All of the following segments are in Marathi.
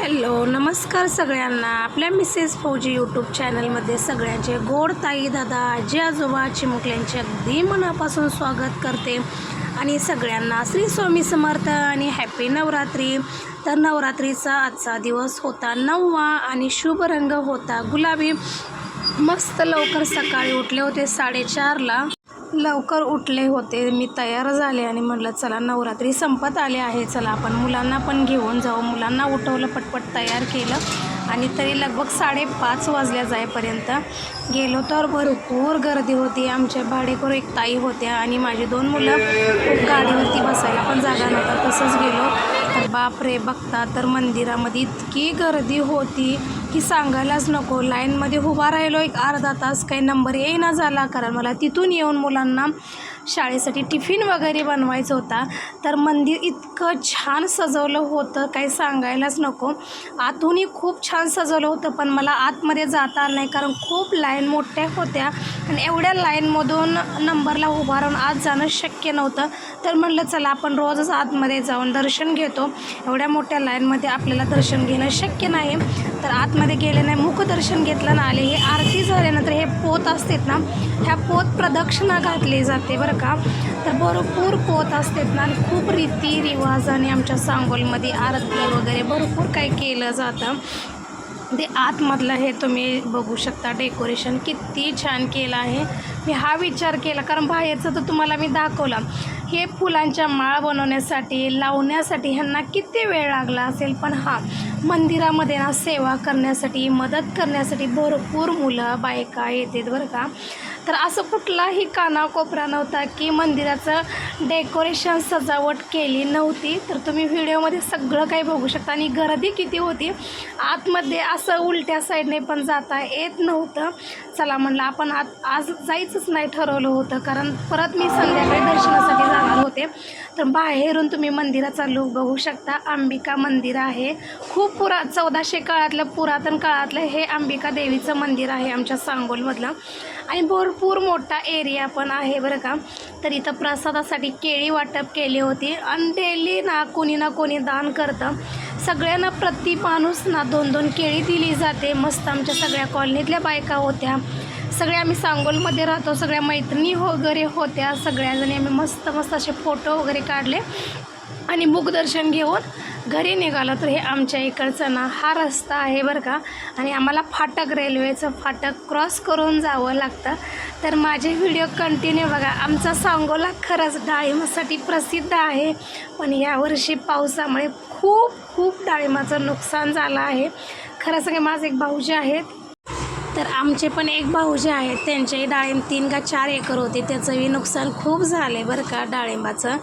हॅलो नमस्कार सगळ्यांना. आपल्या मिसेस फौजी यूट्यूब चॅनलमध्ये सगळ्यांचे गोड ताई दादा आजी आजोबा चिमुकल्यांचे अगदी मनापासून स्वागत करते. आणि सगळ्यांना श्री स्वामी समर्थ आणि हॅपी नवरात्री. तर नवरात्रीचा आजचा दिवस होता नववा आणि शुभ रंग होता गुलाबी. मस्त लवकर सकाळी उठले होते साडेचारला. लवकर उठले होते. मी तयार झाले आणि म्हटलं चला नवरात्री संपत आले आहे. चला आपण मुलांना पण घेऊन जाऊ. मुलांना उठवलं पटपट तयार केलं आणि तरी लगभग साडेपाच वाजल्या जाईपर्यंत गेलो तर भरपूर गर्दी होती. आमच्या भाडेकरू एक ताई होत्या आणि माझी दोन मुलं खूप गाडीवरती बसायला पण जागा नव्हता. तसंच गेलो. तर बापरे बघता तर मंदिरामध्ये इतकी गर्दी होती. की सांगायलाच नको. लाईनमध्ये उभा राहिलो एक अर्धा तास काही नंबर येईना झाला. कारण मला तिथून येऊन मुलांना शाळेसाठी टिफिन वगैरे बनवायचं होता. तर मंदिर इतकं छान सजवलं होतं काही सांगायलाच नको. आतूनही खूप छान सजवलं होतं पण मला आतमध्ये जाता आलं नाही. कारण खूप लाईन मोठ्या होत्या. आणि एवढ्या लाईनमधून नंबरला उभा राहून आत जाणं शक्य नव्हतं. तर म्हणलं चला आपण रोजच आतमध्ये जाऊन दर्शन घेतो. एवढ्या मोठ्या लाईनमध्ये आपल्याला दर्शन घेणं शक्य नाही तर आतमध्ये गेले नाही मुखदर्शन घेतलं ना आले. हे आरती झाल्यानंतर हे पोत असतात ना ह्या पोत प्रदक्षिणा घातली जाते बरं का. तर भरपूर पोत असतात ना आणि खूप रीती रिवाजाने आमच्या सांगोलमध्ये आरती वगैरे भरपूर काही केलं जातं. ते आतमधलं हे तुम्ही बघू शकता डेकोरेशन किती छान केलं आहे. मी हा विचार केला कारण बाहेरचं तर तुम्हाला मी दाखवला. हे फुलांच्या माळ बनवण्यासाठी लावण्यासाठी ह्यांना किती वेळ लागला असेल? पण हा मंदिरामध्ये ना सेवा करण्यासाठी मदत करण्यासाठी भरपूर मुलं बायका येतात बरं का. तर असं कुठलाही कानाकोपरा नव्हता की मंदिराचं डेकोरेशन सजावट केली नव्हती. तर तुम्ही व्हिडिओमध्ये सगळं काही बघू शकता. आणि गर्दी किती होती? आतमध्ये असं उलट्या साईडने पण जाता येत नव्हतं. चला म्हणलं आपण आत आज जायचंच नाही ठरवलं होतं. कारण परत मी संध्याकाळी दर्शनासाठी जाणार होते. तर बाहेरून तुम्ही मंदिराचा लूक बघू शकता. अंबिका मंदिर आहे. खूप पुरा चौदाशे काळातलं पुरातन काळातलं हे अंबिका देवीचं मंदिर आहे आमच्या सांगोलमधलं. आणि भरपूर मोठा एरिया पण आहे बरं का. तर इथं प्रसादासाठी केळी वाटप केली होती. आणि डेली ना कोणी ना कोणी दान करतं. सगळ्यांना प्रति माणूस ना दोन दोन केळी दिली जाते. मस्त आमच्या सगळ्या कॉलनीतल्या बायका होत्या. सगळ्या आम्ही सांगोलमध्ये राहतो. सगळ्या मैत्रिणी वगैरे होत्या. सगळ्याजणी आम्ही मस्त मस्त असे फोटो वगैरे काढले. आणि मुखदर्शन घेऊन घरी निघालो तर हे आमच्या इकडचं ना हा रस्ता आहे बरं का. आणि आम्हाला फाटक रेल्वेचं फाटक क्रॉस करून जावं लागतं. तर माझे व्हिडिओ कंटिन्यू बघा. आमचा सांगोला खरंच डाळिंबासाठी प्रसिद्ध आहे. पण यावर्षी पावसामुळे खूप खूप डाळिंबाचं नुकसान झालं आहे. खरं सगळे माझे एक भाऊजी आहेत. तर आमचे पण एक भाऊजी आहेत. त्यांचेही डाळिंब तीन का चार एकर होते. त्याचंही नुकसान खूप झालं आहे बरं का डाळिंबाचं.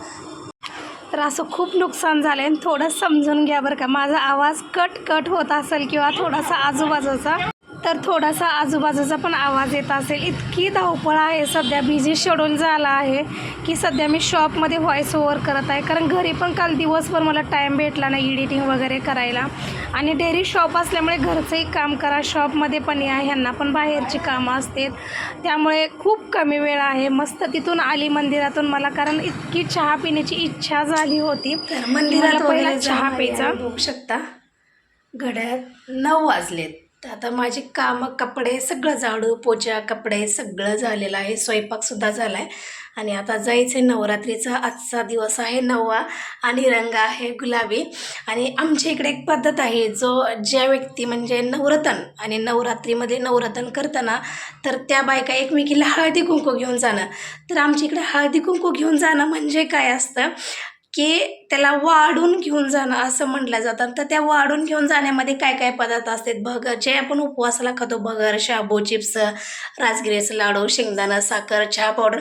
तर असं खूप नुकसान झालं आहे थोडं समजून घ्या बरं का. माझा आवाज कट कट होत असेल किंवा थोडासा आजूबाजूचा. तर थोडासा आजूबाजूचा पण आवाज येत असेल. इतकी धावपळ आहे. सध्या बिझी शेड्यूल झाला आहे की सध्या मी शॉपमध्ये व्हॉईस ओव्हर करत आहे. कारण घरी पण काल दिवसभर मला टाईम भेटला नाही एडिटिंग वगैरे करायला. आणि डेअरी शॉप असल्यामुळे घरचंही काम करा. शॉपमध्ये पण या. ह्यांना पण बाहेरची कामं असतात त्यामुळे खूप कमी वेळ आहे. मस्त तिथून आली मंदिरातून मला. कारण इतकी चहा पिण्याची इच्छा झाली होती. मंदिरात पहिला वगैरे चहा. प्यायचा. बघू शकता. घड्याळ नऊ वाजलेत. तर आता माझी कामं कपडे सगळं झाडू पोचा कपडे सगळं झालेलं आहे. स्वयंपाकसुद्धा झाला आहे आणि आता जायचं आहे नवरात्रीचा आजचा दिवस आहे नववा आणि रंग आहे गुलाबी. आणि आमच्या इकडे एक पद्धत आहे जो ज्या व्यक्ती म्हणजे नवरतन आणि नवरात्रीमध्ये नवरतन करताना तर त्या बायका एकमेकीला हळदी कुंकू घेऊन जाणं. तर आमच्या इकडे हळदी कुंकू घेऊन जाणं म्हणजे काय असतं? की त्याला वाढून घेऊन जाणं असं म्हटलं जातं. तर त्या वाढून घेऊन जाण्यामध्ये काय काय पदार्थ असतात? भगर जे आपण उपवासाला खातो भगर शाबू चिप्स राजगिरीचं लाडू शेंगदाणा साखर चहा पावडर.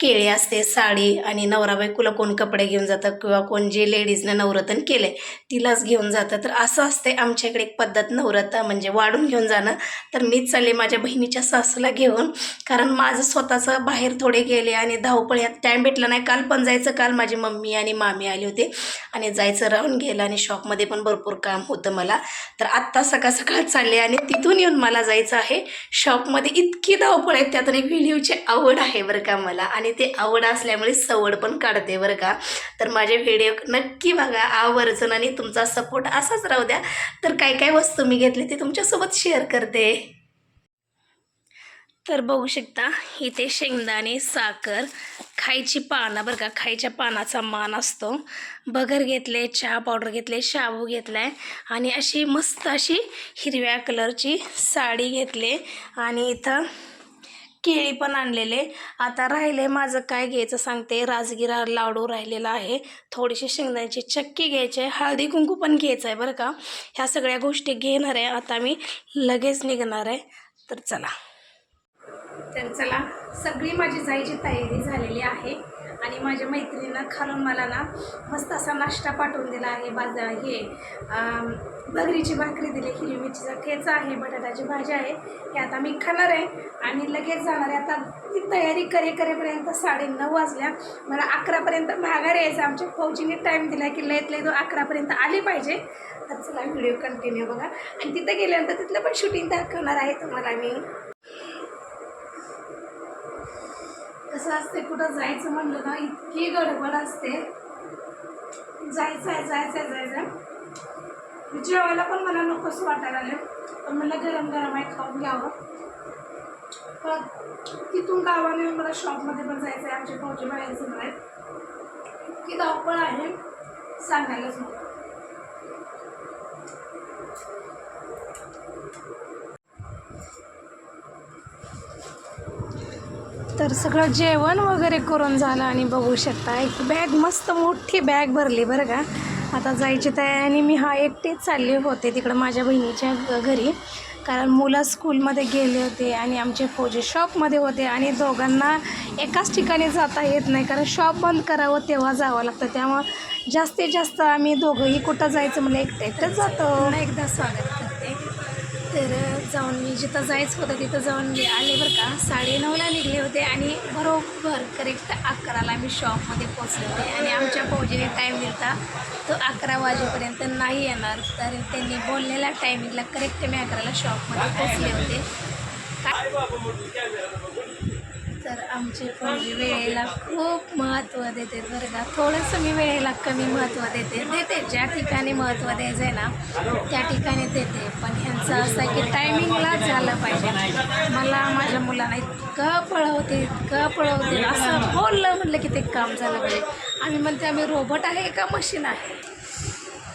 केळी असते साडी आणि नवरा बायकोला कोण कपडे घेऊन जातं किंवा कोण जे लेडीजनं नवरतन केलं आहे तिलाच घेऊन जातं. तर असं असते आमच्या इकडे एक पद्धत नवरत्न म्हणजे वाढून घेऊन जाणं. तर मीच चालले माझ्या बहिणीच्या सासूला घेऊन कारण माझं स्वतःचं बाहेर थोडे गेले आणि धावपळ यात टाईम भेटला नाही. काल पण जायचं काल माझी मम्मी आणि मामी आली होते आणि जायचं राहून गेलं आणि शॉपमध्ये पण भरपूर काम होतं मला. तर आत्ता सकाळ सकाळ चालले आणि तिथून येऊन मला जायचं आहे. शॉपमध्ये इतकी धावपळ आहे त्यातून एक व्हिडिओची आवड आहे बरं का मला. आणि आणि ते आवड असल्यामुळे सवड पण काढते बरं का. तर माझे व्हिडिओ नक्की बघा. आवर्जून आणि तुमचा सपोर्ट असाच राहू द्या. तर काय काय वस्तू मी घेतली ते तुमच्यासोबत शेअर करते. तर बघू शकता इथे शेंगदाणे साखर खायची पानं बरं का. खायच्या पानाचा मान असतो. बगर घेतले चहा पावडर घेतले शाबू घेतलाय. आणि अशी मस्त अशी हिरव्या कलरची साडी घेतली. आणि इथं केळी पण आणलेले. आता राहिले माझं काय घ्यायचं सांगते. राजगिरा लाडू राहिलेला आहे. थोडीशी शेंगदाण्याची चक्की घ्यायची आहे. हळदी कुंकू पण घ्यायचं आहे बरं का. ह्या सगळ्या गोष्टी घेणार आहे. आता मी लगेच निघणार आहे. तर चला. तर चला सगळी माझी जायची तयारी झालेली आहे. आणि माझ्या मैत्रिणीनं खालून मला ना मस्त असा नाश्ता पाठवून दिला आहे. बाजा हे भगरीची भाकरी दिली हिरवी मिरचीचा ठेचा आहे बटाट्याची भाजी आहे. हे आता मी खाणार आहे आणि लगेच जाणार आहे. आता ती तयारी करे करेपर्यंत साडे नऊ वाजल्या. मला अकरापर्यंत माघार यायचं. आमच्या फौजीने टाईम दिला की लयत लय तो अकरापर्यंत आली पाहिजे. तर चला व्हिडिओ कंटिन्यू बघा. आणि तिथं गेल्यानंतर तिथलं पण शूटिंग दाखवणार आहे तुम्हाला मी. कसं असते कुठं जायचं म्हणलं ना इतकी गडबड असते. जायचं आहे जायचं आहे जायचं आहे जेवायला पण मला नकोच वाटायला आलं पण म्हणलं गरम गरम आहे खाऊन घ्यावं. पण तिथून गावाने मला शॉपमध्ये पण जायचं आहे आमचे भाऊजी बाहेरचं आहेत. इतकी धावपळ आहे सांगायलाच नको. तर सगळं जेवण वगैरे करून झालं आणि बघू शकता एक बॅग मस्त मोठी बॅग भरली बरं का. आता जायची तयारी मी हा एकटेच चालले होते तिकडं माझ्या बहिणीच्या घरी. कारण मुलं स्कूलमध्ये गेले होते आणि आमचे फौजी शॉपमध्ये होते आणि दोघांना एकाच ठिकाणी जाता येत नाही. कारण शॉप बंद करावं तेव्हा जावं लागतं. त्यामुळं जास्तीत जास्त आम्ही दोघंही कुठं जायचं म्हणजे एकटं एकटंच जातो. एकदा स्वागत. तर जाऊन मी जिथं जायचं होतं तिथं जाऊन मी आले बरं का. साडेनऊला निघले होते आणि बरोबर करेक्ट अकराला मी शॉपमध्ये पोचले होते आणि आमच्या फौजीने टाईम दिला तो अकरा वाजेपर्यंत नाही येणार. तर त्यांनी बोललेल्या टायमिंगला करेक्ट मी अकराला शॉपमध्ये पोचले होते. काय तर आमचे फौजी वेळेला खूप महत्त्व देते बरं का. थोडंसं मी वेळेला कमी महत्त्व देते. देते ज्या ठिकाणी महत्त्व द्यायचं आहे ना त्या ठिकाणी देते. पण ह्यांचं असं आहे की टायमिंगला झालं पाहिजे. मला माझ्या मुलांना इतकं पळवते इतकं पळवते. असं बोललं म्हटलं की ते काम झालं पाहिजे आम्ही म्हणते आम्ही रोबोट आहे का मशीन आहे?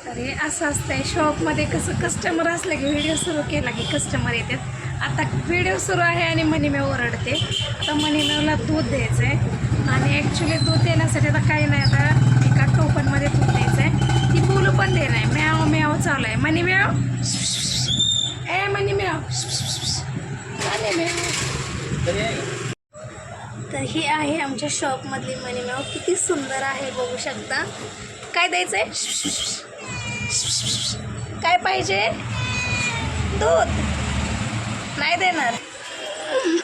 तर हे असं आहे शॉपमध्ये कसं कस्टमर असलं की व्हिडिओ सुरू केला की कस्टमर येतात. आता व्हिडिओ सुरू आहे आणि मनीमे ओरडते. आता मनीमेला दूध द्यायचं आहे आणि ॲक्च्युली दूध देण्यासाठी आता काही नाही आता एका टोपनमध्ये दूध द्यायचं आहे ती बोलू पण दे नाही. म्याव म्याव चालू आहे. मनी म्याव ए मनी म्याव मनी म्याव तर ही आहे आमच्या शॉपमधली मनी म्याव किती सुंदर आहे बघू शकता. काय द्यायचं आहे काय पाहिजे? दूध. नाही देणार.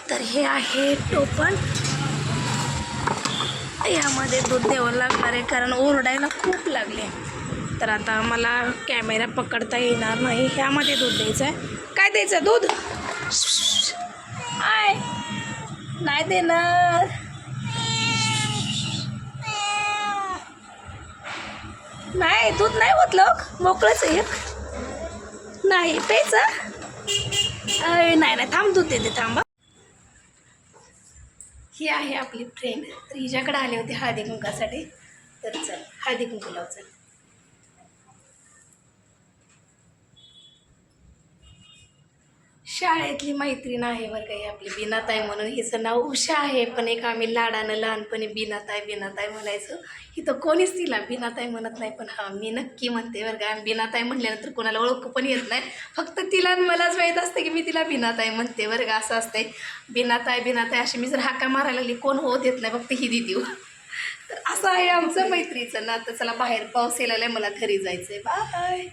तर हे आहे टोपण. यामध्ये दूध द्यावं लागणार आहे कारण ओरडायला खूप लागले. तर आता मला कॅमेरा पकडता येणार नाही. ह्यामध्ये दूध द्यायचं आहे. काय द्यायचं दूध? आय नाही देणार. नाही दूध नाही होत लोक. मोकळंच आहे एक. नाही प्यायचं. नाही नाही थांब तू देते थांबा ही. आहे आपली फ्रेंड तर हिच्याकडे आले होते हळदी कुंकासाठी तर चल हळदी कुंकू लाव चल. शाळेतली मैत्रीण आहे बरं काही आपली बिनाताई म्हणून. हिचं नाव उषा आहे पण एक आम्ही लाडानं लहानपणी बिनाताई बिनाताई म्हणायचो. इथं कोणीच तिला बिनाताई म्हणत नाही पण हा मी नक्की म्हणते बरं का. बिनाताई म्हटल्यानंतर कोणाला ओळख पण येत नाही. फक्त तिला मलाच माहीत असतं की मी तिला बिनाताई म्हणते बरं का असं असतंय. बिनाताई बिनाताई अशी मी जर हाका मारायला लागली कोण होत येत नाही फक्त ही दिदी हो. तर असं आहे आमचं मैत्रीचं ना तर चला बाहेर पाऊस यायला आहे मला घरी जायचं आहे बाय.